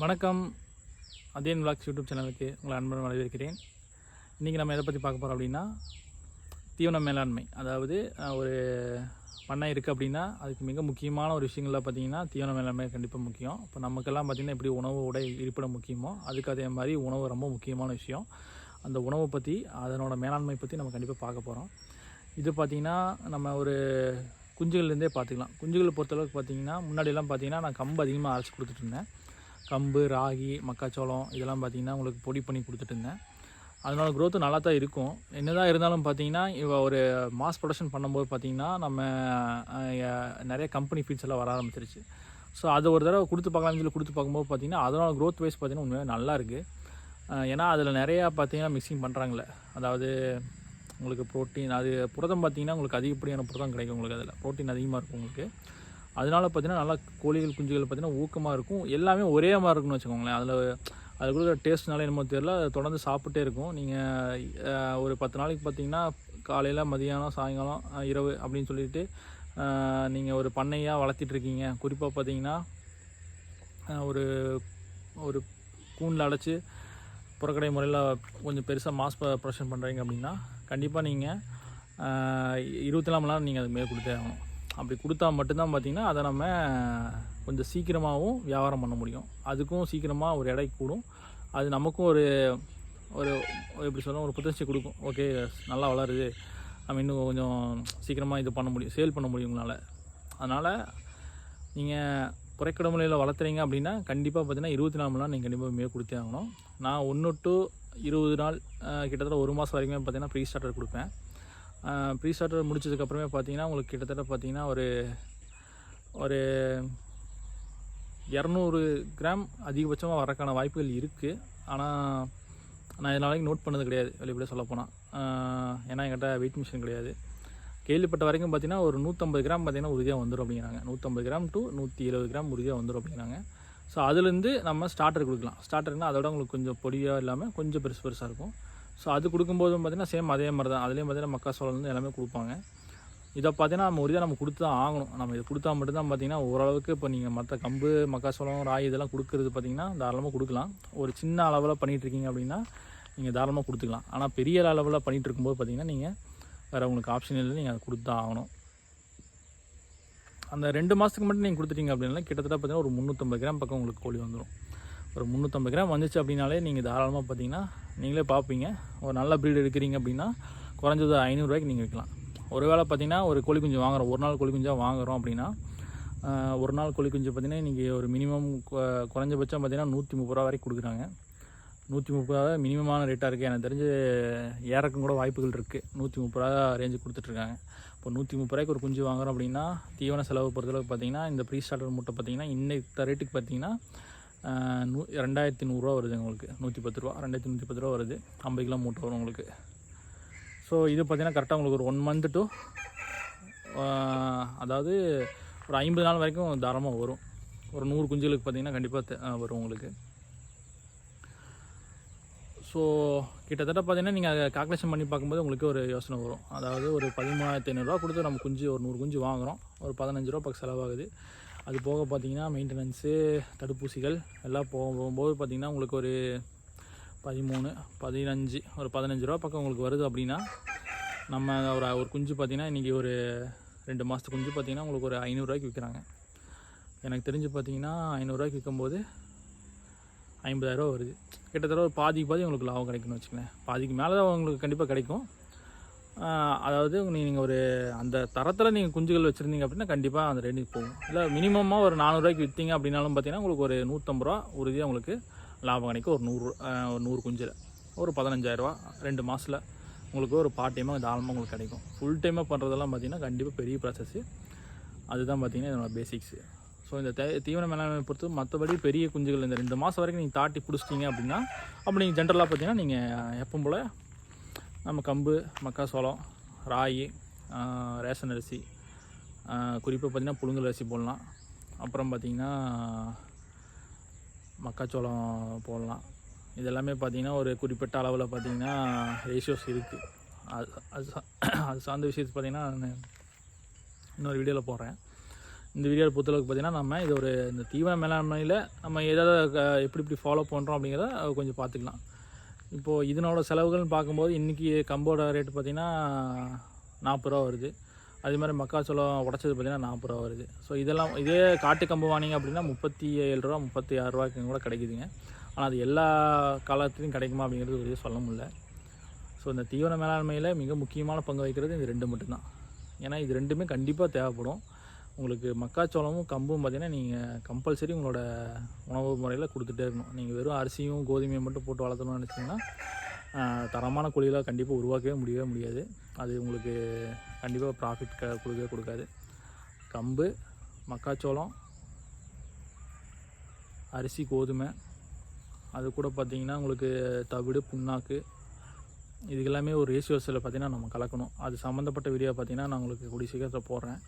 வணக்கம். அதேன் vlogs YouTube சேனலுக்கு உங்களை அன்புடன் வரவேற்கிறேன். இன்றைக்கி நம்ம எதை பற்றி பார்க்க போகிறோம் அப்படின்னா தீவன மேலாண்மை. அதாவது ஒரு பண்ணை இருக்குது அப்படின்னா அதுக்கு மிக முக்கியமான ஒரு விஷயங்கள்லாம் பார்த்தீங்கன்னா தீவன மேலாண்மை கண்டிப்பாக முக்கியம். இப்போ நமக்கெல்லாம் பார்த்திங்கன்னா எப்படி உணவு உடை இருப்பிடம் முக்கியமோ அதுக்கு அதே மாதிரி உணவு ரொம்ப முக்கியமான விஷயம். அந்த உணவை பற்றி அதனோட மேலாண்மை பற்றி நம்ம கண்டிப்பாக பார்க்க போகிறோம் இது பார்த்திங்கன்னா நம்ம ஒரு குஞ்சுகள்லேருந்தே பார்த்துக்கலாம். குஞ்சுகளை பொறுத்தளவுக்கு பார்த்தீங்கன்னா முன்னாடியெல்லாம் பார்த்தீங்கன்னா நான் கம்பு அதிகமாக அரைச்சி கொடுத்துட்ருந்தேன் கம்பு ராகி மக்காச்சோளம் இதெல்லாம் பார்த்தீங்கன்னா உங்களுக்கு பொடி பண்ணி கொடுத்துட்டு இருந்தேன் அதனால் க்ரோத்து நல்லா தான் இருக்கும். என்னதான் இருந்தாலும் பார்த்தீங்கன்னா இவ ஒரு மாஸ் ப்ரொடக்ஷன் பண்ணும்போது பார்த்திங்கன்னா நம்ம நிறைய கம்பெனி ஃபீட்ஸ் எல்லாம் வர ஆரம்பிச்சிருச்சு. ஸோ அது ஒரு தடவை கொடுத்து பார்க்கலாம்னு சொல்லி கொடுத்து பார்க்கும்போது பார்த்திங்கன்னா அதனோட க்ரோத் வைஸ் பார்த்தீங்கன்னா உண்மையாக நல்லா இருக்குது ஏன்னா அதில் நிறையா பார்த்திங்கன்னா மிக்சிங் பண்ணுறாங்களே அதாவது உங்களுக்கு ப்ரோட்டீன் அது புரதம் பார்த்தீங்கன்னா உங்களுக்கு அதிகப்படியான புரதம் கிடைக்கும் உங்களுக்கு அதில். ப்ரோட்டீன் அதிகமாக இருக்கும் உங்களுக்கு. அதனால பார்த்தீங்கன்னா நல்லா கோழிகள் குஞ்சுகள் பார்த்தீங்கன்னா ஊக்கமாக இருக்கும். எல்லாமே ஒரே மாதிரி இருக்கும்னு வச்சுக்கோங்களேன். அதில் அது கொடுக்குற டேஸ்ட்னால என்னமோ தெரியல. அதை தொடர்ந்து சாப்பிட்டே இருக்கும். நீங்கள் ஒரு பத்து நாளைக்கு பார்த்தீங்கன்னா காலையில் மதியானம் சாயங்காலம் இரவு அப்படின்னு சொல்லிட்டு நீங்கள் ஒரு பண்ணையாக வளர்த்திட்டு இருக்கீங்க. குறிப்பாக பார்த்தீங்கன்னா ஒரு ஒரு கூண்டில் அடைச்சி புறக்கடை முறையில் கொஞ்சம் பெருசாக மாஸ் ப்ரொடக்ஷன் பண்ணுறீங்க அப்படின்னா கண்டிப்பாக நீங்கள் இருபத்தி நாலு மணி நேரம் நீங்கள் அது மேற்கொடுத்தே ஆகணும். அப்படி கொடுத்தா மட்டும்தான் பார்த்தீங்கன்னா அதை நம்ம கொஞ்சம் சீக்கிரமாகவும் வியாபாரம் பண்ண முடியும். அதுக்கும் சீக்கிரமாக ஒரு எடை கூடும். அது நமக்கும் ஒரு ஒரு எப்படி சொல்ல ஒரு புத்துணர்ச்சி கொடுக்கும். ஓகே நல்லா வளருது. நம்ம இன்னும் கொஞ்சம் சீக்கிரமாக இது பண்ண முடியும் சேல் பண்ண முடியும் உங்களால். அதனால் நீங்கள் குறைக்கட முறையில் வளர்த்துறீங்க அப்படின்னா கண்டிப்பாக பார்த்தீங்கன்னா இருபத்தி நாலு மணி நேரம் நீங்கள் கண்டிப்பாக மே கொடுத்தே ஆகணும். நான் ஒன்று டு இருபது நாள் கிட்டத்தட்ட ஒரு மாதம் வரைக்குமே பார்த்தீங்கன்னா ப்ரீ ஸ்டார்டர் கொடுப்பேன். ப்ரீ ஸ்டார்டர் முடிச்சதுக்கப்புறமே பார்த்தீங்கன்னா உங்களுக்கு கிட்டத்தட்ட பார்த்தீங்கன்னா ஒரு ஒரு இரநூறு கிராம் அதிகபட்சமாக வரக்கான வாய்ப்புகள் இருக்குது ஆனால் நான் இது நாளைக்கு நோட் பண்ணது கிடையாது வெளிப்படையாக சொல்லப்போனால் ஏன்னா என்கிட்ட வெயிட் மிஷின் கிடையாது. கேள்விப்பட்ட வரைக்கும் பார்த்தீங்கன்னா ஒரு நூற்றம்பது கிராம் பார்த்தீங்கன்னா உறுதியாக வந்துடும் அப்படிங்கிறாங்க. நூற்றம்பது கிராம் டு நூற்றி எழுபது கிராம் உறுதியாக வந்துடும் அப்படிங்கிறாங்க. ஸோ அதுலேருந்து நம்ம ஸ்டார்டர் கொடுக்கலாம். ஸ்டார்டர்னால் அதோட உங்களுக்கு கொஞ்சம் பொடியாக இல்லாமல் கொஞ்சம் பெருசு பெருசாக இருக்கும். ஸோ அது கொடுக்கும்போதும் பார்த்தீங்கன்னா சேம் அதே மாதிரி தான் அதுலேயும் பார்த்தீங்கன்னா மக்காசோளம் எல்லாமே கொடுப்பாங்க. இதை பார்த்தீங்கன்னா நம்ம உறுதியாக நம்ம கொடுத்து தான் ஆகணும். நம்ம இதை கொடுத்தா மட்டும்தான் பார்த்தீங்கன்னா ஓரளவுக்கு இப்போ நீங்கள் மற்ற கம்பு மக்காசோளம் ராகி இதெல்லாம் கொடுக்குறது பார்த்தீங்கன்னா தாராளமாக கொடுக்கலாம். ஒரு சின்ன அளவில் பண்ணிகிட்டு இருக்கீங்க அப்படின்னா நீங்கள் தாராளமாக கொடுத்துக்கலாம். ஆனால் பெரிய அளவில் பண்ணிகிட்டு இருக்கும்போது பார்த்தீங்கன்னா நீங்கள் வேறு உங்களுக்கு ஆப்ஷன் இல்லை. நீங்கள் அதை கொடுத்து தான் ஆகணும். அந்த ரெண்டு மாதத்துக்கு மட்டும் நீங்கள் கொடுத்துட்டீங்க அப்படின்னா கிட்டத்தட்ட பார்த்தீங்கன்னா ஒரு முந்நூற்றம்பது கிராம் பக்கம் உங்களுக்கு கோழி வந்துடும் ஒரு முந்நூற்றம்பது கிராம் வந்துச்சு அப்படின்னாலே நீங்கள் தாராளமாக பார்த்தீங்கன்னா நீங்களே பார்ப்பீங்க ஒரு நல்ல ப்ரீடு எடுக்கிறீங்க அப்படின்னா குறைஞ்சது ஐநூறுரூவாய்க்கு நீங்கள் விற்கலாம் ஒரு வேளை பார்த்தீங்கன்னா ஒரு கோழி குஞ்சு வாங்குறோம். ஒரு நாள் கோழி குஞ்சாக வாங்குறோம் அப்படின்னா ஒரு நாள் கோழி குஞ்சு பார்த்தீங்கன்னா இன்றைக்கி ஒரு மினிமம் குறைஞ்சபட்சம் பார்த்தீங்கன்னா நூற்றி முப்பது ரூபா வரைக்கும் கொடுக்குறாங்க. நூற்றி முப்பது ரூபா மினிமமான ரேட்டாக இருக்குது எனக்கு தெரிஞ்சு ஏறக்கும் கூட வாய்ப்புகள் இருக்குது நூற்றி முப்பது ரூபா ரேஞ்சு கொடுத்துட்ருக்காங்க இப்போ நூற்றி முப்பது ரூபாய்க்கு ஒரு குஞ்சு வாங்குறோம் அப்படின்னா தீவன செலவு பொறுத்தளவுக்கு பார்த்தீங்கன்னா இந்த ப்ரீ ஸ்டார்டர் மூட்டை பார்த்தீங்கன்னா இன்னைக்கு ரேட்டுக்கு பார்த்தீங்கன்னா நூ ரெண்டாயிரத்தி நூறுரூவா வருது உங்களுக்கு. நூற்றி பத்து ரூபா ரெண்டாயிரத்தி நூற்றி பத்து ரூபா வருது. ஐம்பது கிலோ மூட்டை வரும் உங்களுக்கு. ஸோ இது பார்த்தீங்கன்னா கரெக்டாக உங்களுக்கு ஒரு ஒன் மந்த் டு அதாவது ஒரு ஐம்பது நாள் வரைக்கும் தாராளமாக வரும். ஒரு நூறு குஞ்சுகளுக்கு பார்த்தீங்கன்னா கண்டிப்பாக வரும் உங்களுக்கு. ஸோ கிட்டத்தட்ட பார்த்தீங்கன்னா நீங்கள் கால்குலேஷன் பண்ணி பார்க்கும்போது உங்களுக்கு ஒரு யோசனை வரும். அதாவது ஒரு பதிமூணாயிரத்தி ஐநூறுரூவா கொடுத்து நம்ம குஞ்சு ஒரு நூறு குஞ்சு வாங்குகிறோம் ஒரு பதினஞ்சு ரூபா பக்கம் செலவாகுது. அது போக பார்த்தீங்கன்னா மெயின்டெனன்ஸு தடுப்பூசிகள் எல்லாம் போகும்போது பார்த்திங்கன்னா உங்களுக்கு ஒரு பதிமூணு பதினஞ்சு ஒரு பதினஞ்சு ரூபா பக்கம் உங்களுக்கு வருது அப்படின்னா நம்ம ஒரு ஒரு குஞ்சு பார்த்திங்கன்னா இன்றைக்கி ஒரு ரெண்டு மாதத்து குஞ்சு பார்த்தீங்கன்னா உங்களுக்கு ஒரு ஐநூறுரூவாய்க்கு விற்கிறாங்க. எனக்கு தெரிஞ்சு பார்த்தீங்கன்னா ஐநூறுரூவாய்க்கு விற்கும்போது ஐம்பதாயிரரூவா வருது. கிட்டத்தட்ட ஒரு பாதிக்கு பாதி உங்களுக்கு லாபம் கிடைக்கும்னு வச்சுக்கோங்களேன். பாதிக்கு மேலே தான் உங்களுக்கு கண்டிப்பாக கிடைக்கும். அதாவது நீங்கள் ஒரு அந்த தரத்தில் நீங்கள் குஞ்சுகள் வச்சுருந்தீங்க அப்படின்னா கண்டிப்பாக அந்த ரேஞ்சுக்கு போகும். இல்லை மினிமமாக ஒரு நானூறுரூவாய்க்கு விற்றீங்க அப்படின்னாலும் பார்த்தீங்கன்னா உங்களுக்கு ஒரு நூற்றம்பது ரூபா உறுதியாக உங்களுக்கு லாபம் கிடைக்கும். ஒரு நூறு ஒரு நூறு குஞ்சில். ஒரு பதினஞ்சாயிரரூவா ரெண்டு மாதத்தில் உங்களுக்கு ஒரு பார்ட் டைமாக தாராளமாக உங்களுக்கு கிடைக்கும். ஃபுல் டைமாக பண்ணுறதெல்லாம் பார்த்தீங்கன்னா கண்டிப்பாக பெரிய ப்ராசஸ்ஸு அதுதான் பார்த்தீங்கன்னா என்னோடய பேசிக்ஸு ஸோ இந்த தே தீவன மேலாண்மை பொறுத்து மற்றபடி பெரிய குஞ்சுகள் இந்த ரெண்டு மாதம் வரைக்கும் நீங்கள் தாட்டி பிடிச்சிட்டிங்க அப்படின்னா அப்படி நீங்கள் ஜென்ரலாக பார்த்தீங்கன்னா நீங்கள் எப்பவும் போல் நம்ம கம்பு மக்காசோளம் ராகி ரேஷன் அரிசி குறிப்பாக பார்த்தீங்கன்னா புழுங்கல் அரிசி போடலாம். அப்புறம் பார்த்தீங்கன்னா மக்காச்சோளம் போடலாம். இதெல்லாமே பார்த்தீங்கன்னா ஒரு குறிப்பிட்ட அளவில் பார்த்தீங்கன்னா ரேஷியோஸ் இருக்குது அது அது அது சார்ந்த விஷயத்து பார்த்தீங்கன்னா நான் இன்னொரு வீடியோவில் போடுறேன். இந்த வீடியோ பொறுத்தளவுக்கு பார்த்தீங்கன்னா நம்ம இது ஒரு இந்த தீவன மேலாண்மையில் நம்ம எதாவது எப்படி இப்படி ஃபாலோ பண்ணுறோம் அப்படிங்கிறத கொஞ்சம் பார்த்துக்கலாம் இப்போது இதனோட செலவுகள்னு பார்க்கும்போது இன்றைக்கி கம்போட ரேட்டு பார்த்திங்கன்னா நாற்பது ரூபா வருது. அதே மாதிரி மக்காச்சோளம் உடச்சது பார்த்திங்கன்னா நாற்பது ரூபா வருது. ஸோ இதெல்லாம் இதே காட்டு கம்பு வாங்கினீங்க அப்படின்னா முப்பத்தி ஏழு ரூபா முப்பத்தி ஆறு ரூபாய்க்கு கூட கிடைக்குதுங்க. ஆனால் அது எல்லா காலத்துலையும் கிடைக்குமா அப்படிங்கிறது ஒரு சொல்ல முடியல. ஸோ இந்த தீவன மேலாண்மையில் மிக முக்கியமான பங்கு வகிக்கிறது இது ரெண்டு மட்டும்தான். ஏன்னா இது ரெண்டுமே கண்டிப்பாக தேவைப்படும். உங்களுக்கு மக்காச்சோளமும் கம்பும் பார்த்தீங்கன்னா நீங்கள் கம்பல்சரி உங்களோட உணவு முறையில் கொடுத்துட்டே இருக்கணும். நீங்கள் வெறும் அரிசியும் கோதுமையும் மட்டும் போட்டு வளர்த்தணும்னு நினச்சிங்கன்னா தரமான கோழிகளை கண்டிப்பாக உருவாக்கவே முடியவே முடியாது. அது உங்களுக்கு கண்டிப்பாக ப்ராஃபிட் க கொடுக்கவே கொடுக்காது. கம்பு மக்காச்சோளம் அரிசி கோதுமை அது கூட பார்த்திங்கன்னா உங்களுக்கு தவிடு புண்ணாக்கு இதுக்கு எல்லாமே ஒரு ரேஷியோஸில் பார்த்தீங்கன்னா நம்ம கலக்கணும். அது சம்மந்தப்பட்ட வீடியோ பார்த்தீங்கன்னா நான் உங்களுக்கு கூடிய சீக்கிரத்தில் போடுறேன்.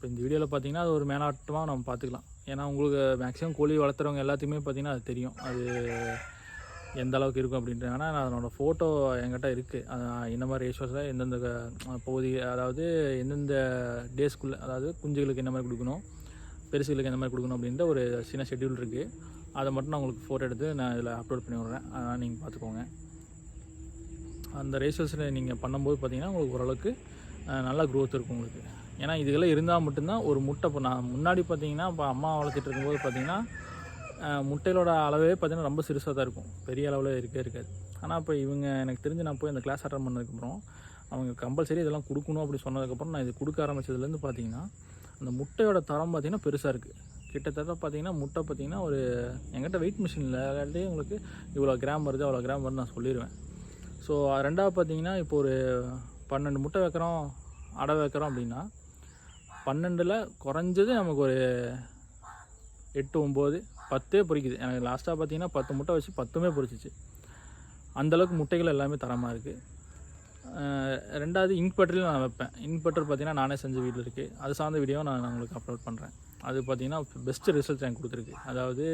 இப்போ இந்த வீடியோவில் பார்த்தீங்கன்னா அது ஒரு மேலாட்டமாக நம்ம பார்த்துக்கலாம் ஏன்னா உங்களுக்கு மேக்ஸிமம் கோழி வளர்த்துறவங்க எல்லாத்தையுமே பார்த்தீங்கன்னா அது தெரியும். அது எந்த அளவுக்கு இருக்கும் அப்படின்ட்டு. ஆனால் நான் அதனோட ஃபோட்டோ என்கிட்ட இருக்குது இந்த மாதிரி ரேஷியோஸில் எந்தெந்த க- பகுதி அதாவது எந்தெந்த டேஸ்க்குள்ளே அதாவது குஞ்சுகளுக்கு என்ன மாதிரி கொடுக்கணும் பெருசுகளுக்கு என்ன மாதிரி கொடுக்கணும் அப்படின்ற ஒரு சின்ன ஷெட்யூல் இருக்குது அதை மட்டும் நான் உங்களுக்கு ஃபோட்டோ எடுத்து நான் இதில் அப்லோட் பண்ணி விட்றேன். அதனால் நீங்கள் பார்த்துக்கோங்க அந்த ரேஷியோஸில் நீங்கள் பண்ணும்போது பார்த்தீங்கன்னா உங்களுக்கு ஓரளவுக்கு நல்லா நல்ல இருக்கும் உங்களுக்கு. ஏன்னா இதுக்கெல்லாம் இருந்தால் மட்டும்தான் ஒரு முட்டை இப்போ நான் முன்னாடி பார்த்தீங்கன்னா இப்போ அம்மா வளர்த்துட்டு இருக்கும்போது பார்த்தீங்கன்னா முட்டையோட அளவே பார்த்தீங்கன்னா ரொம்ப சிறுசாக தான் இருக்கும். பெரிய அளவில் இருக்கே இருக்காது. ஆனால் இப்போ இவங்க எனக்கு தெரிஞ்சு நான் போய் அந்த கிளாஸ் அட்டன் பண்ணதுக்கப்புறம் அவங்க கம்பல்சரி இதெல்லாம் கொடுக்கணும் அப்படி சொன்னதுக்கப்புறம் நான் இது கொடுக்க ஆரம்பித்ததுலேருந்து பார்த்தீங்கன்னா அந்த முட்டையோட தரம் பார்த்தீங்கன்னா பெருசாக இருக்குது கிட்டத்தட்ட பார்த்தீங்கன்னா முட்டை பார்த்தீங்கன்னா ஒரு எங்கிட்ட வெயிட் மிஷினில் உங்களுக்கு இவ்வளோ கிராம் வருது அவ்வளோ கிராம் வருது நான் சொல்லிடுவேன் ஸோ ரெண்டாவது பார்த்தீங்கன்னா இப்போ ஒரு பன்னெண்டு முட்டை வைக்கிறோம் அடை வைக்கிறோம் அப்படின்னா பன்னெண்டில் குறைஞ்சது நமக்கு ஒரு எட்டு ஒம்பது பத்தே பொரிக்குது எனக்கு லாஸ்ட்டாக பார்த்தீங்கன்னா பத்து முட்டை வச்சு பத்துமே பொரிச்சிச்சு அந்தளவுக்கு முட்டைகள் எல்லாமே தரமாக இருக்குது ரெண்டாவது இங்க் பட்டரில் நான் வைப்பேன். இங்க் பட்டர் பார்த்திங்கன்னா நானே செஞ்ச வீட்டில் இருக்குது அது சார்ந்த வீடியோ நான் உங்களுக்கு அப்லோட் பண்ணுறேன் அது பார்த்தீங்கன்னா பெஸ்ட்டு ரிசல்ட் எனக்கு கொடுத்துருக்கு. அதாவது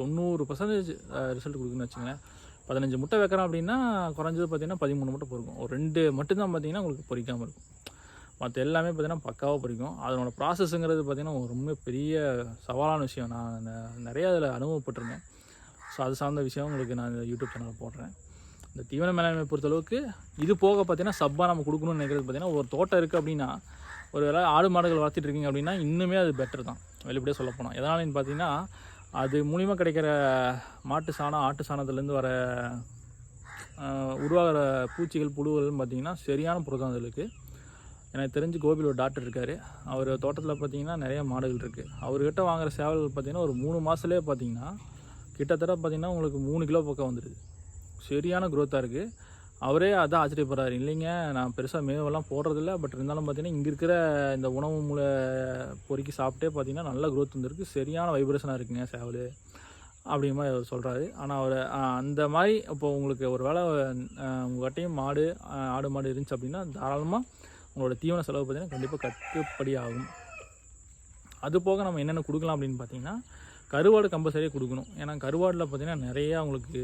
தொண்ணூறு பர்சன்டேஜ் ரிசல்ட் கொடுக்குன்னு வச்சுங்களேன் பதினஞ்சு முட்டை வைக்கிறோம் அப்படின்னா குறைஞ்சது பார்த்தீங்கன்னா பதிமூணு முட்டை பொறுக்கும். ஒரு ரெண்டு மட்டும்தான் பார்த்தீங்கன்னா உங்களுக்கு பொறிக்காமல் இருக்கும். மற்ற எல்லாமே பார்த்தீங்கன்னா பக்காவாக பிடிக்கும். அதனோட ப்ராசஸ்ஸுங்கிறது பார்த்தீங்கன்னா ரொம்ப பெரிய சவாலான விஷயம். நான் ந- நிறைய அதில் அனுபவப்பட்டிருக்கேன். ஸோ அது சார்ந்த விஷயம் உங்களுக்கு நான் இந்த யூடியூப் சேனலில் போடுறேன். இந்த தீவன மேலாண்மை பொறுத்தளவுக்கு இது போக பார்த்தீங்கன்னா சப்பாக நம்ம கொடுக்கணும்னு நினைக்கிறது பார்த்தீங்கன்னா ஒரு தோட்டம் இருக்குது அப்படின்னா ஒரு வேளை ஆடு மாடுகள் வளர்த்துட்டு இருக்கீங்க அப்படின்னா இன்னுமே அது பெட்டர் தான். வெளிப்படையாக சொல்ல போனால் எதனாலன்னு பார்த்தீங்கன்னா அது மூலிமா கிடைக்கிற மாட்டு சாணம் ஆட்டு சாணத்துலேருந்து வர உருவாகிற பூச்சிகள் புழுகள்னு பார்த்திங்கன்னா சரியான புரதம் அதில் இருக்குது எனக்கு தெரிஞ்சு கோபியில் ஒரு டாக்டர் இருக்கார். அவர் தோட்டத்தில் பார்த்தீங்கன்னா நிறைய மாடுகள் இருக்குது அவர்கிட்ட வாங்குகிற சேவல் பார்த்தீங்கன்னா ஒரு மூணு மாதத்துலேயே பார்த்தீங்கன்னா கிட்டத்தட்ட பார்த்தீங்கன்னா உங்களுக்கு மூணு கிலோ பக்கம் வந்துடுது சரியான க்ரோத்தாக இருக்குது அவரே அதான் ஆச்சரியப்படுறாரு. இல்லைங்க நான் பெருசாக மேவெல்லாம் போடுறதில்ல. பட் இருந்தாலும் பார்த்தீங்கன்னா இங்கே இருக்கிற இந்த உணவு மூளை பொறுக்கி சாப்பிட்டே பார்த்தீங்கன்னா நல்ல க்ரோத் வந்துருக்கு. சரியான வைப்ரேஷனாக இருக்குங்க சேவல். அப்படிங்கிற மாதிரி அவர் சொல்கிறாரு ஆனால் அவர் அந்த மாதிரி இப்போ உங்களுக்கு ஒரு வேளை உங்கள்கிட்டையும் மாடு ஆடு மாடு இருந்துச்சு அப்படின்னா தாராளமாக உங்களோட தீவன செலவு பார்த்தீங்கன்னா கண்டிப்பாக கட்டுப்படி ஆகும் அது போக நம்ம என்னென்ன கொடுக்கலாம் அப்படின்னு பார்த்தீங்கன்னா கருவாடு கம்பல்சரியாக கொடுக்கணும். ஏன்னா கருவாடில் பார்த்தீங்கன்னா நிறையா உங்களுக்கு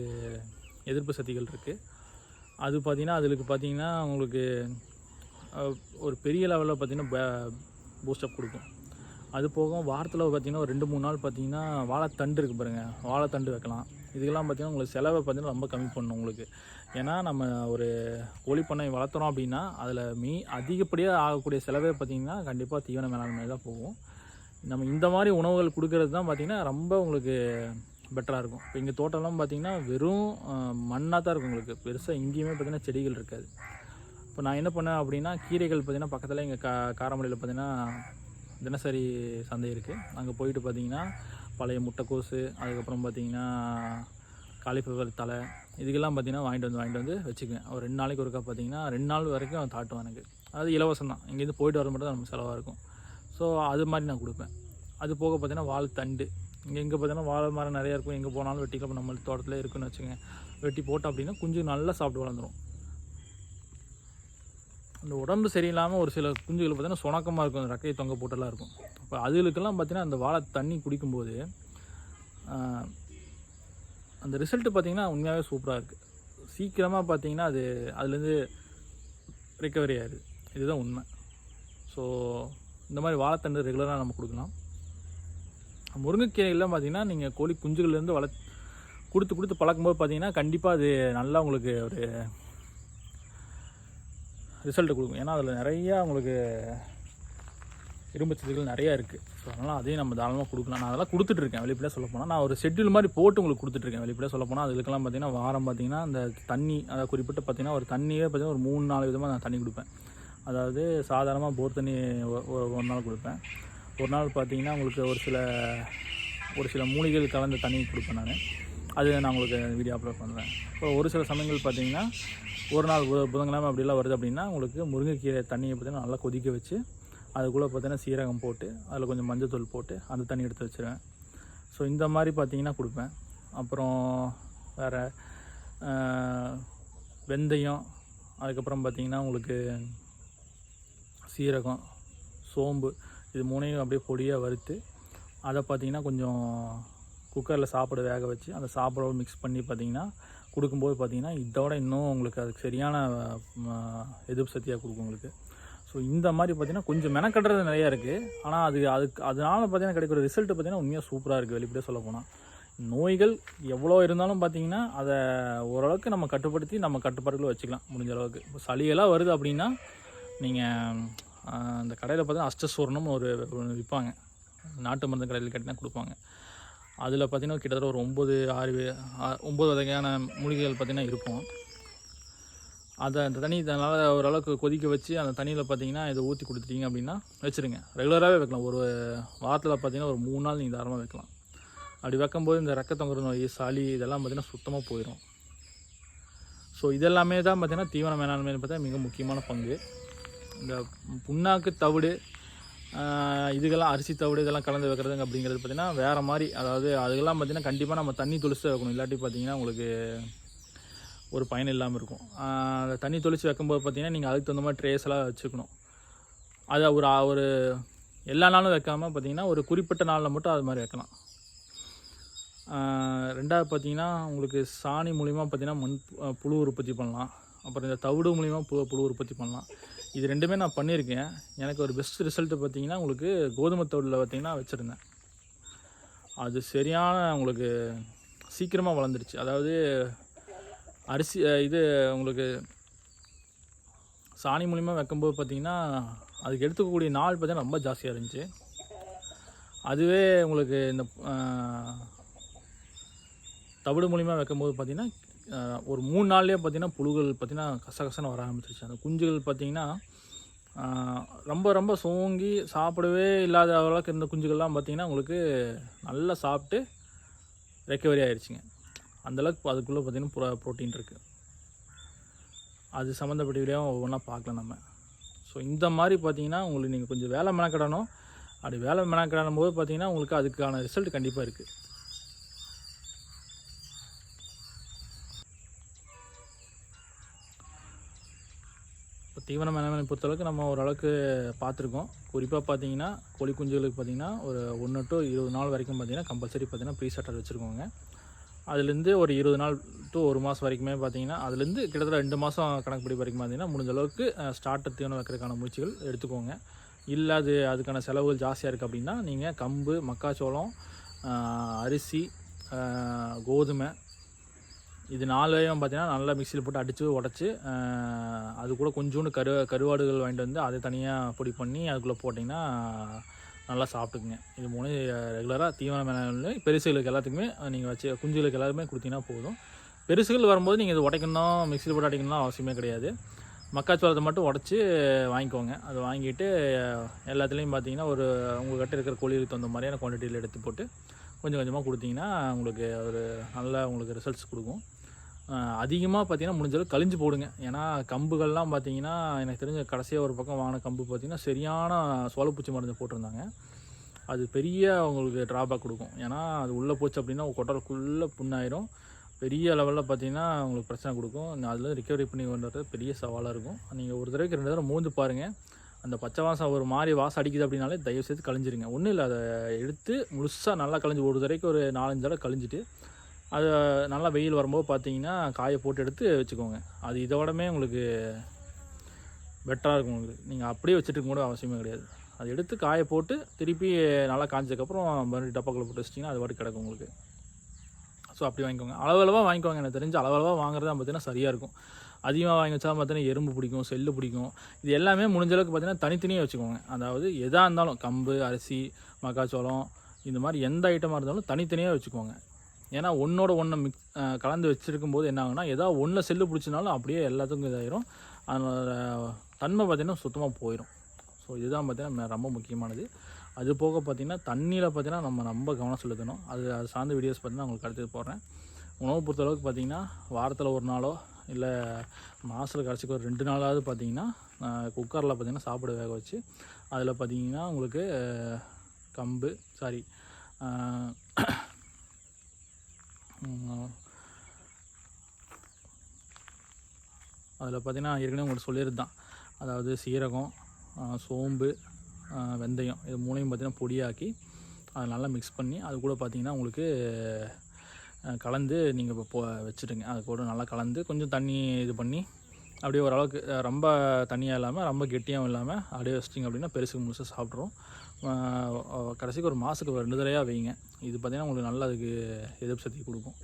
எதிர்ப்பு சக்திகள் இருக்குது அது பார்த்தீங்கன்னா அதுக்கு பார்த்தீங்கன்னா உங்களுக்கு ஒரு பெரிய லெவலில் பார்த்தீங்கன்னா பூஸ்டப் கொடுக்கும். அது போக வாரத்தில் பார்த்தீங்கன்னா ஒரு ரெண்டு மூணு நாள் பார்த்தீங்கன்னா வாழைத்தண்டு இருக்குது பாருங்கள் வாழைத்தண்டு வைக்கலாம். இதுக்கெல்லாம் பார்த்தீங்கன்னா உங்களுக்கு செலவை பார்த்தீங்கன்னா ரொம்ப கம்மி பண்ணணும் உங்களுக்கு. ஏன்னா நம்ம ஒரு கோழிப்பண்ணை வளர்த்துறோம் அப்படின்னா அதில் மீ அதிகப்படியாக ஆகக்கூடிய செலவே பார்த்திங்கன்னா கண்டிப்பாக தீவன மேலாண்மை தான் போகும். நம்ம இந்த மாதிரி உணவுகள் கொடுக்கறது தான் பார்த்தீங்கன்னா ரொம்ப உங்களுக்கு பெட்டராக இருக்கும். இப்போ இங்கே தோட்டம்லாம் பார்த்திங்கன்னா வெறும் மண்ணாக தான் இருக்கும் உங்களுக்கு. பெருசாக எங்கேயுமே பார்த்தீங்கன்னா செடிகள் இருக்காது. இப்போ நான் என்ன பண்ணேன் அப்படின்னா கீரைகள் பார்த்திங்கன்னா பக்கத்தில் எங்கள் கா காரமலையில் பார்த்தீங்கன்னா தினசரி சந்தை இருக்குது அங்கே போயிட்டு பார்த்தீங்கன்னா பழைய முட்டைக்கோசு அதுக்கப்புறம் பார்த்தீங்கன்னா காலிஃப்ளவர் தலை இதுக்கெல்லாம் பார்த்தீங்கன்னா வாங்கிட்டு வந்து வாங்கிட்டு வந்து வச்சுக்குவேன். ஒரு ரெண்டு நாளைக்கு ஒருக்கா பார்த்தீங்கன்னா ரெண்டு நாள் வரைக்கும் தாட்டும் எனக்கு. அது இலவசம் தான். இங்கேருந்து போயிட்டு வர மட்டும் தான் நம்ம செலவாக இருக்கும். ஸோ அது மாதிரி நான் கொடுப்பேன். அது போக பார்த்தீங்கன்னா வால் தண்டு. இங்கே எங்கே பார்த்தீங்கன்னா வாழை மரம் நிறையா இருக்கும். எங்கே போனாலும் வெட்டிக்கலாம் நம்ம தோட்டத்தில் இருக்குன்னு வச்சுங்க வெட்டி போட்டோம் அப்படின்னா குஞ்சு நல்லா சாப்பிட்டு வளர்ந்துரும். அந்த உடம்பு சரியில்லாமல் ஒரு சில குஞ்சுகள் பார்த்தீங்கன்னா சுணக்கமாக இருக்கும். அந்த ரக்கையை தொங்க போட்டெல்லாம் இருக்கும். அப்போ அதுகளுக்கெல்லாம் பார்த்தீங்கன்னா அந்த வாழை தண்ணி குடிக்கும்போது அந்த ரிசல்ட்டு பார்த்தீங்கன்னா உண்மையாகவே சூப்பராக இருக்குது சீக்கிரமாக பார்த்தீங்கன்னா அது அதுலேருந்து ரிக்கவரி ஆகுது இதுதான் உண்மை. ஸோ இந்த மாதிரி வாழைத்தண்டு ரெகுலராக நம்ம கொடுக்கலாம். முருங்கைக்கீரைகள்லாம் பார்த்தீங்கன்னா நீங்கள் கோழி குஞ்சுகள்லேருந்து வள கொடுத்து கொடுத்து பழக்கும்போது பார்த்தீங்கன்னா கண்டிப்பாக அது நல்லா உங்களுக்கு ஒரு ரிசல்ட்டு கொடுக்கும். ஏன்னா அதில் நிறையா உங்களுக்கு இரும்பு சத்துக்கள் நிறையா இருக்குது ஸோ அதனால் அதையும் நம்ம தாராளமாக கொடுக்கலாம். நான் அதெல்லாம் கொடுத்துட்ருக்கேன் வெளிப்படையாக சொல்ல போனால் நான் ஒரு ஷெட்யூல் மாதிரி போட்டு உங்களுக்கு கொடுத்துட்ருக்கேன் வெளிப்படையாக சொல்ல போனால் அதுக்கெல்லாம் பார்த்தீங்கன்னா வாரம் பார்த்தீங்கன்னா அந்த தண்ணி அதாவது குறிப்பிட்டு பார்த்தீங்கன்னா ஒரு தண்ணியே பார்த்தீங்கன்னா ஒரு மூணு நாலு விதமாக நான் தண்ணி கொடுப்பேன். அதாவது சாதாரணமாக போர் தண்ணி ஒரு ஒரு நாள் கொடுப்பேன். ஒரு நாள் பார்த்தீங்கன்னா உங்களுக்கு ஒரு சில ஒரு சில மூலிகைகள் கலந்த தண்ணி கொடுப்பேன் நான். அது நான் உங்களுக்கு வீடியோ அப்லோட் பண்ணுறேன் இப்போ ஒரு சில சமயங்கள் பார்த்தீங்கன்னா ஒரு நாள் புதன்கிழமை அப்படிலாம் வருது அப்படின்னா உங்களுக்கு முருங்கைக்கீரை தண்ணியை பார்த்தீங்கன்னா நல்லா கொதிக்க வச்சு அதுக்குள்ளே பார்த்தீங்கன்னா சீரகம் போட்டு அதில் கொஞ்சம் மஞ்சத்தூள் போட்டு அந்த தண்ணி எடுத்து வச்சுருவேன். ஸோ இந்த மாதிரி பார்த்தீங்கன்னா கொடுப்பேன். அப்புறம் வேறு வெந்தயம் அதுக்கப்புறம் பார்த்தீங்கன்னா உங்களுக்கு சீரகம் சோம்பு இது மூணையும் அப்படியே பொடியாக வறுத்து அதை பார்த்தீங்கன்னா கொஞ்சம் குக்கரில் சாப்பாடு வேக வச்சு அந்த சாப்பாடோடு மிக்ஸ் பண்ணி பார்த்தீங்கன்னா கொடுக்கும்போது பார்த்தீங்கன்னா இதோட இன்னும் உங்களுக்கு அதுக்கு சரியான எதிர்ப்பு சக்தியாக கொடுக்கும் உங்களுக்கு. ஸோ இந்த மாதிரி பார்த்தீங்கன்னா கொஞ்சம் மெனக்கட்டுறது நிறையா இருக்குது ஆனால் அது அதுக்கு அதனால் பார்த்தீங்கன்னா கிடைக்கிற ரிசல்ட் பார்த்தீங்கன்னா உண்மையாக சூப்பராக இருக்குது வெளிப்படையாக சொல்ல போனால் நோய்கள் எவ்வளோ இருந்தாலும் பார்த்தீங்கன்னா அதை ஓரளவுக்கு நம்ம கட்டுப்படுத்தி நம்ம கட்டுப்பாடுகளை வச்சுக்கலாம் முடிஞ்ச அளவுக்கு. இப்போ சளியெல்லாம் வருது அப்படின்னா நீங்கள் அந்த கடையில் பார்த்தீங்கன்னா அஷ்டசூர்ணம் ஒரு விற்பாங்க. நாட்டு மருந்து கடையில் கேட்டிங்கன்னா கொடுப்பாங்க. அதில் பார்த்தீங்கன்னா கிட்டத்தட்ட ஒரு ஒம்பது ஆறு ஆ- ஒம்பது வகையான மூலிகைகள் பார்த்திங்கன்னா இருக்கும். அதை அந்த தண்ணி நல்லா ஓரளவுக்கு கொதிக்க வச்சு அந்த தண்ணியில் பார்த்தீங்கன்னா இதை ஊற்றி கொடுத்துட்டீங்க அப்படின்னா வச்சுருங்க. ரெகுலராகவே வைக்கலாம். ஒரு வாரத்தில் பார்த்தீங்கன்னா ஒரு மூணு நாள் நீங்கள் தாராளமாக வைக்கலாம். அப்படி வைக்கும்போது இந்த ரக்கத்தொங்குற நோய் சளி இதெல்லாம் பார்த்திங்கன்னா சுத்தமாக போயிடும் ஸோ இதெல்லாமே தான் பார்த்தீங்கன்னா தீவன மேலாண்மைன்னு பார்த்தா மிக முக்கியமான பங்கு. இந்த புண்ணாக்கு தவிடு இதுக்கெல்லாம் அரிசி தவிடு இதெல்லாம் கலந்து வைக்கிறதுங்க அப்படிங்கிறது பார்த்தீங்கன்னா வேறு மாதிரி அதாவது அதுக்கெல்லாம் பார்த்திங்கன்னா கண்டிப்பாக நம்ம தண்ணி துளிச்சு வைக்கணும். இல்லாட்டி பார்த்திங்கன்னா உங்களுக்கு ஒரு பயன் இல்லாமல் இருக்கும். அதை அந்த தண்ணி தொளிச்சு வைக்கும்போது பார்த்திங்கன்னா நீங்கள் அதுக்கு தகுந்த மாதிரி ட்ரேஸ் எல்லாம் வச்சுக்கணும். அதை ஒரு ஒரு எல்லா நாளும் வைக்காமல் பார்த்தீங்கன்னா ஒரு குறிப்பிட்ட நாளில் மட்டும் அது மாதிரி வைக்கலாம். ரெண்டாவது பார்த்தீங்கன்னா உங்களுக்கு சாணி மூலிமா பார்த்தீங்கன்னா மண் புழு உற்பத்தி பண்ணலாம். அப்புறம் இந்த தவிடு மூலிமா புழு புழு உற்பத்தி பண்ணலாம். இது ரெண்டுமே நான் பண்ணியிருக்கேன். எனக்கு ஒரு பெஸ்ட் ரிசல்ட்டு பார்த்தீங்கன்னா உங்களுக்கு கோதுமை தவிடில் பார்த்திங்கன்னா வச்சுருந்தேன். அது சரியான உங்களுக்கு சீக்கிரமாக வளர்ந்துருச்சு. அதாவது அரிசி இது உங்களுக்கு சாணி மூலிமா வைக்கும்போது பார்த்தீங்கன்னா அதுக்கு எடுத்துக்கக்கூடிய நாள் பார்த்தீங்கன்னா ரொம்ப ஜாஸ்தியாக இருந்துச்சு. அதுவே உங்களுக்கு இந்த தவிடு மூலிமா வைக்கும்போது பார்த்தீங்கன்னா ஒரு மூணு நாள்லேயே பார்த்தீங்கன்னா புழுகள் பார்த்தீங்கன்னா கசகசன்னு வர ஆரம்பிச்சிருச்சு. அந்த குஞ்சுகள் பார்த்திங்கன்னா ரொம்ப ரொம்ப சோங்கி சாப்பிடவே இல்லாத அளவுக்கு இருந்த குஞ்சுகள்லாம் பார்த்திங்கன்னா உங்களுக்கு நல்லா சாப்பிட்டு ரெக்கவரி ஆயிடுச்சுங்க அந்தளவுக்கு அதுக்குள்ளே பார்த்தீங்கன்னா ப்ரோ ப்ரோட்டீன் இருக்குது அது சம்மந்தப்பட்ட வீடியோ ஒவ்வொன்றா பார்க்கலாம் நம்ம. ஸோ இந்த மாதிரி பார்த்தீங்கன்னா உங்களுக்கு நீங்கள் கொஞ்சம் வேலை மெனக்கிடணும். அப்படி வேலை மெனக்கிடும் போது பார்த்தீங்கன்னா உங்களுக்கு அதுக்கான ரிசல்ட் கண்டிப்பாக இருக்குது இப்போ தீவன மேலாண்மை பொறுத்தளவுக்கு நம்ம ஓரளவுக்கு பார்த்துருக்கோம் குறிப்பாக பார்த்தீங்கன்னா கோழி குஞ்சுகளுக்கு பார்த்தீங்கன்னா ஒரு ஒன்று டு இருபது நாள் வரைக்கும் பார்த்தீங்கன்னா கம்பல்சரி பார்த்தீங்கன்னா ப்ரீ சட்டர் வச்சுருக்கோங்க. அதுலேருந்து ஒரு இருபது நாள் டு ஒரு மாதம் வரைக்குமே பார்த்தீங்கன்னா அதுலேருந்து கிட்டத்தட்ட ரெண்டு மாதம் கணக்குப்படி வரைக்கும் பார்த்தீங்கன்னா முடிஞ்ச அளவுக்கு ஸ்டார்டர் தீவனம் வைக்கிறதுக்கான முயற்சிகள் எடுத்துக்கோங்க. இல்லை அது அதுக்கான செலவுகள் ஜாஸ்தியாக இருக்குது அப்படின்னா நீங்கள் கம்பு மக்காச்சோளம் அரிசி கோதுமை இது நாலையும் பார்த்தீங்கன்னா நல்லா மிக்சியில் போட்டு அடித்து உடச்சி அது கூட கொஞ்சோண்டு கரு கருவாடுகள் வாங்கிட்டு வந்து அதை தனியாக பொடி பண்ணி அதுக்குள்ளே போட்டிங்கன்னா நல்லா சாப்பிட்டுக்குங்க. இது மூணு ரெகுலராக தீவன மேலே பெருசுகளுக்கு எல்லாத்துக்குமே நீங்கள் வச்சு குஞ்சுகளுக்கு எல்லாருமே கொடுத்தீங்கன்னா போதும். பெருசுகள் வரும்போது நீங்கள் இது உடைக்கணும் மிக்சியில் போட்டு அடிக்கணும்லாம் அவசியமே கிடையாது. மக்காச்சோளத்தை மட்டும் உடச்சி வாங்கிக்கோங்க. அது வாங்கிட்டு எல்லாத்துலேயும் பார்த்தீங்கன்னா ஒரு உங்கள்கிட்ட இருக்கிற கோழிகளுக்கு தகுந்த மாதிரியான குவான்டிட்டியில் எடுத்து போட்டு கொஞ்சம் கொஞ்சமாக கொடுத்தீங்கன்னா உங்களுக்கு ஒரு நல்ல உங்களுக்கு ரிசல்ட்ஸ் கொடுக்கும். அதிகமாக பார்த்தீங்கன்னா முடிஞ்ச கழிஞ்சு போடுங்க. ஏன்னா கம்புகள்லாம் பார்த்தீங்கன்னா எனக்கு தெரிஞ்ச கடைசியாக ஒரு பக்கம் வாங்கின கம்பு பார்த்தீங்கன்னா சரியான சோளப்பூச்சி மருந்து போட்டிருந்தாங்க. அது பெரிய உங்களுக்கு ட்ராபேக் கொடுக்கும். ஏன்னா அது உள்ளே போச்சு அப்படின்னா கொட்டலுக்குள்ளே புண்ணாயிரும். பெரிய லெவலில் பார்த்தீங்கன்னா உங்களுக்கு பிரச்சனை கொடுக்கும். அதில் ரிக்கவரி பண்ணி கொண்டு பெரிய சவாலாக இருக்கும். நீங்கள் ஒரு தடவைக்கு ரெண்டு தடவை மூந்து பாருங்கள் அந்த பச்சை வாசம் ஒரு மாதிரி வாசம் அடிக்குது அப்படின்னாலே தயவு செய்து கழிஞ்சிருங்க. ஒன்றும் இல்லை அதை எடுத்து முழுசாக நல்லா கழிஞ்சு ஒரு தடவைக்கு ஒரு நாலஞ்சு தடவை கழிஞ்சிட்டு அதை நல்லா வெயில் வரும்போது பார்த்தீங்கன்னா காயை போட்டு எடுத்து வச்சுக்கோங்க. அது இதோடமே உங்களுக்கு பெட்டராக இருக்கும் உங்களுக்கு. நீங்கள் அப்படியே வச்சுட்டு கூட அவசியமே கிடையாது. அதை எடுத்து காய போட்டு திருப்பி நல்லா காய்ஞ்சதுக்கப்புறம் மறுபடியும் டப்பாக்குள்ள போட்டு வச்சிட்டிங்கன்னா அது பாட்டு கிடக்கும் உங்களுக்கு. ஸோ அப்படி வாங்கிக்கோங்க. அளவளவாக வாங்கிக்கோங்க. எனக்கு தெரிஞ்சு அளவளவாக வாங்குறது தான் பார்த்தீங்கன்னா சரியாக இருக்கும். அதிகமாக வாங்கி வச்சா பார்த்தீங்கன்னா எறும்பு பிடிக்கும் செல்லு பிடிக்கும். இது எல்லாமே முடிஞ்ச அளவுக்கு பார்த்தீங்கன்னா தனித்தனியாக வச்சுக்கோங்க. அதாவது எதாக இருந்தாலும் கம்பு அரிசி மக்காச்சோளம் இந்த மாதிரி எந்த ஐட்டமாக இருந்தாலும் தனித்தனியாக வச்சுக்கோங்க. ஏன்னா ஒன்றோட ஒன்று மிக் கலந்து வச்சுருக்கும் போது என்ன ஆகுனா ஏதாவது ஒன்றில் செல்லு பிடிச்சினாலும் அப்படியே எல்லாத்துக்கும் இதாயிரும். அதனோட தன்மை பார்த்திங்கன்னா சுத்தமாக போயிடும் ஸோ இதுதான் பார்த்திங்கன்னா ரொம்ப முக்கியமானது. அது போக பார்த்திங்கன்னா தண்ணியில் பார்த்திங்கன்னா நம்ம ரொம்ப கவனம் செலுத்தணும். அது அது சார்ந்த வீடியோஸ் பார்த்திங்கன்னா உங்களுக்கு அடுத்து போடுறேன். உணவு பொறுத்தளவுக்கு பார்த்திங்கன்னா வாரத்தில் ஒரு நாளோ இல்லை மாதத்தில் கடைசிக்கு ஒரு ரெண்டு நாளாவது பார்த்திங்கன்னா குக்கரில் பார்த்திங்கன்னா சாப்பிட வேக வச்சு அதில் பார்த்திங்கன்னா உங்களுக்கு கம்பு சாரி அதில் பார்த்தீங்கன்னா ஏற்கனவே உங்களுக்கு சொல்லியிருந்தான் அதாவது சீரகம் சோம்பு வெந்தயம் இது மூணையும் பார்த்தீங்கன்னா பொடியாக்கி அதை நல்லா மிக்ஸ் பண்ணி அது கூட பார்த்தீங்கன்னா உங்களுக்கு கலந்து நீங்கள் இப்போ போ வச்சுடுங்க. அது கூட நல்லா கலந்து கொஞ்சம் தண்ணி இது பண்ணி அப்படியே ஓரளவுக்கு ரொம்ப தண்ணியாக இல்லாமல் ரொம்ப கெட்டியாகவும் இல்லாமல் அப்படியே வச்சிட்டிங்க அப்படின்னா பெருசுக்கு முழுசாக சாப்பிட்றோம் கடைசிக்கு ஒரு மாதத்துக்கு ஒரு ரெண்டு தடவையாக வைங்க. இது பார்த்திங்கன்னா உங்களுக்கு நல்லா அதுக்கு எதிர்ப்பு சக்தி கொடுக்கும்.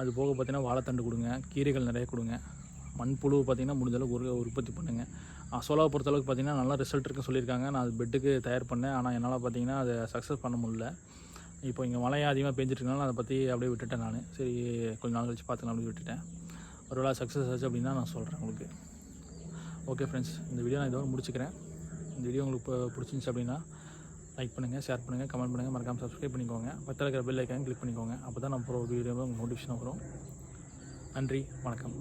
அது போக பார்த்தீங்கன்னா வாழைத்தண்டு கொடுங்க கீரைகள் நிறைய கொடுங்க. மண்புழு பார்த்திங்கன்னா முடிஞ்ச அளவுக்கு ஒரு உற்பத்தி பண்ணுங்கள் அசோலாவை பொறுத்தளவுக்கு பார்த்திங்கன்னா நல்லா ரிசல்ட் இருக்குன்னு சொல்லியிருக்காங்க. நான் அது பெட்டுக்கு தயார் பண்ணேன். ஆனால் என்னால் பார்த்திங்கன்னா அதை சக்ஸஸ் பண்ண முடியல. இப்போ இங்கே மழையும் அதிகமாக பெஞ்சிட்ருக்கனால அதை பற்றி அப்படியே விட்டுட்டேன் நான். சரி கொஞ்சம் நாள் கழிச்சு பார்த்துக்கலாம் அப்படி விட்டுட்டேன். ஒரு வேளை சக்ஸஸ் ஆச்சு அப்படின்னா நான் சொல்கிறேன் உங்களுக்கு. ஓகே ஃப்ரெண்ட்ஸ் இந்த வீடியோ நான் இதோட முடிச்சுக்கிறேன். இந்த வீடியோ உங்களுக்கு இப்போ அப்படின்னா லைக் பண்ணுங்கள் ஷேர் பண்ணுங்கள் கமெண்ட் பண்ணுங்கள் மறக்காமல் சப்ஸ்கிரைப் பண்ணிக்கோங்க. பக்கத்தில் இருக்கிற பெல் ஐக்கான் கிளிக் பண்ணிக்கோங்க. அப்போ தான் நான் போகிற வீடியோ உங்களுக்கு நோட்டிஃபிகேஷன் வரும். நன்றி வணக்கம்.